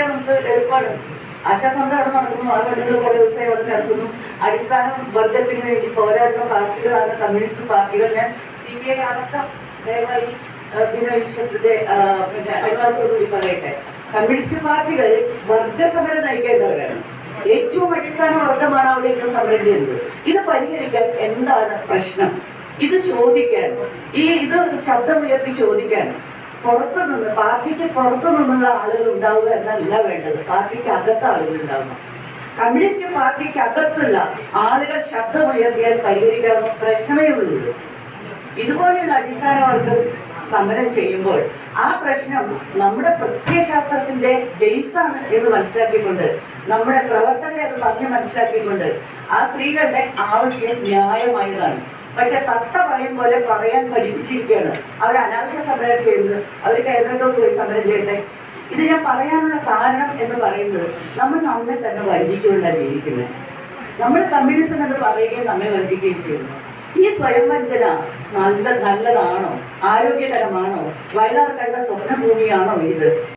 മാറ്റാൻ നമുക്ക് എളുപ്പമാണ് ആശാസമരം അവിടെ നടക്കുന്നു. ആ പെണ്ണുങ്ങൾ കുറെ ദിവസമായി അവിടെ കിടക്കുന്നു. അടിസ്ഥാന വർഗത്തിന് വേണ്ടി പോരാടുന്ന പാർട്ടികളാണ് കമ്മ്യൂണിസ്റ്റ് പാർട്ടികൾ. ഞാൻ സി പി ഐ അടക്കം ദയവായി ബിനോ വിശ്വസിന്റെ പിന്നെ അഭിമാനത്തോടുകൂടി പറയട്ടെ. കമ്മ്യൂണിസ്റ്റ് പാർട്ടികൾ വർഗസമരം നയിക്കേണ്ടവരാണ്. ഏറ്റവും അടിസ്ഥാന വർഗമാണ് അവിടെ ഇന്ന് സമരം ചെയ്യുന്നത്. ഇത് പരിഹരിക്കാൻ എന്താണ് പ്രശ്നം? ഇത് ചോദിക്കാൻ ഈ ഇത് ശബ്ദമുയർത്തി ചോദിക്കാൻ പുറത്തു നിന്ന് പാർട്ടിക്ക് പുറത്തു നിന്നുള്ള ആളുകൾ ഉണ്ടാവുക എന്നല്ല വേണ്ടത്. പാർട്ടിക്ക് അകത്ത് ആളുകൾ ഉണ്ടാവണം. കമ്മ്യൂണിസ്റ്റ് പാർട്ടിക്ക് അകത്തുള്ള ആളുകൾ ശബ്ദമുയർത്തിയാൽ പരിഹരിക്കാവുന്ന പ്രശ്നമേ ഉള്ളൂ. ഇത്. ഇതുപോലെയുള്ള അടിസ്ഥാന വർഗം സമരം ചെയ്യുമ്പോൾ ആ പ്രശ്നം നമ്മുടെ പ്രത്യയശാസ്ത്രത്തിന്റെ ബേസാണ് എന്ന് മനസ്സിലാക്കിക്കൊണ്ട് നമ്മുടെ പ്രവർത്തകരെ അത് പറഞ്ഞ് മനസ്സിലാക്കിക്കൊണ്ട് ആ സ്ത്രീകളുടെ ആവശ്യം ന്യായമായതാണ്. പക്ഷെ തത്ത പറയും പോലെ പറയാൻ പഠിപ്പിച്ചിരിക്കുകയാണ്. അവർ അനാവശ്യ സമരം ചെയ്യുന്നത്. അവർ കേന്ദ്രത്തോട് പോയി സമരം ചെയ്യട്ടെ? ഇത് ഞാൻ പറയാനുള്ള കാരണം എന്ന് പറയുന്നത് നമ്മൾ നമ്മെ തന്നെ വഞ്ചിച്ചുകൊണ്ടാണ് ജീവിക്കുന്നത്. നമ്മൾ കമ്മ്യൂണിസം എന്ന് പറയുകയും നമ്മെ വഞ്ചിക്കുകയും ചെയ്യുന്നു. ഈ സ്വയം വഞ്ചന നല്ല നല്ലതാണോ? ആരോഗ്യകരമാണോ? വയലാർ കണ്ട സ്വപ്നഭൂമിയാണോ ഇത്?